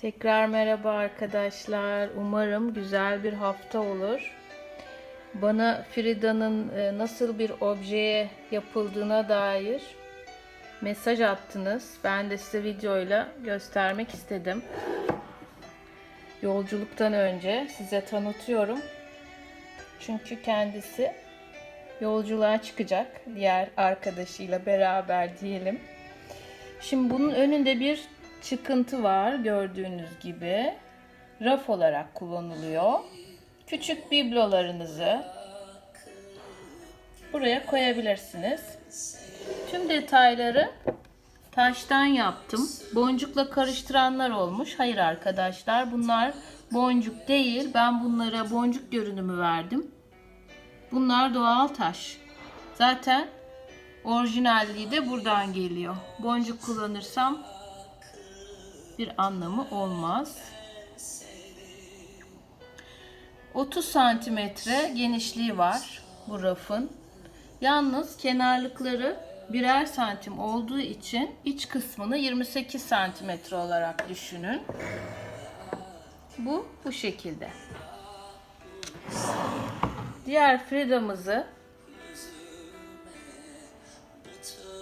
Tekrar merhaba arkadaşlar. Umarım güzel bir hafta olur. Bana Frida'nın e, nasıl bir objeye yapıldığına dair mesaj attınız. Ben de size videoyla göstermek istedim. Yolculuktan önce size tanıtıyorum. Çünkü kendisi yolculuğa çıkacak diğer arkadaşıyla beraber diyelim. Şimdi bunun önünde bir çıkıntı var gördüğünüz gibi. Raf olarak kullanılıyor. Küçük biblolarınızı buraya koyabilirsiniz. Tüm detayları taştan yaptım. Boncukla karıştıranlar olmuş. Hayır arkadaşlar bunlar boncuk değil. Ben bunlara boncuk görünümü verdim. Bunlar doğal taş. Zaten orijinalliği de buradan geliyor. Boncuk kullanırsam bir anlamı olmaz. 30 santimetre genişliği var bu rafın. Yalnız kenarlıkları birer santim olduğu için iç kısmını 28 santimetre olarak düşünün. Bu bu şekilde. Diğer Frida'mızı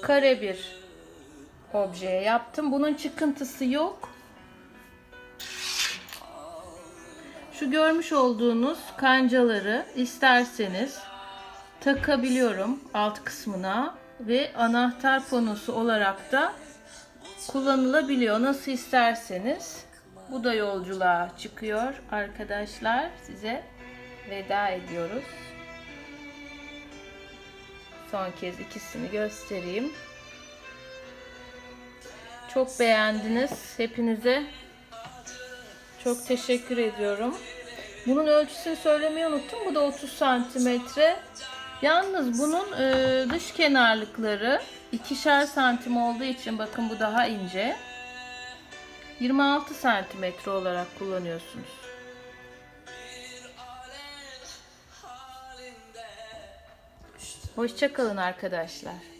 kare bir objeye yaptım. Bunun çıkıntısı yok. Şu görmüş olduğunuz kancaları isterseniz takabiliyorum alt kısmına ve anahtar panosu olarak da kullanılabiliyor. Nasıl isterseniz. Bu da yolculuğa çıkıyor arkadaşlar. Size veda ediyoruz. Son kez ikisini göstereyim. Çok beğendiniz. Hepinize çok teşekkür ediyorum. Bunun ölçüsünü söylemeyi unuttum. Bu da 30 santimetre. Yalnız bunun e, dış kenarlıkları ikişer santim olduğu için bakın bu daha ince. 26 santimetre olarak kullanıyorsunuz. Hoşçakalın arkadaşlar.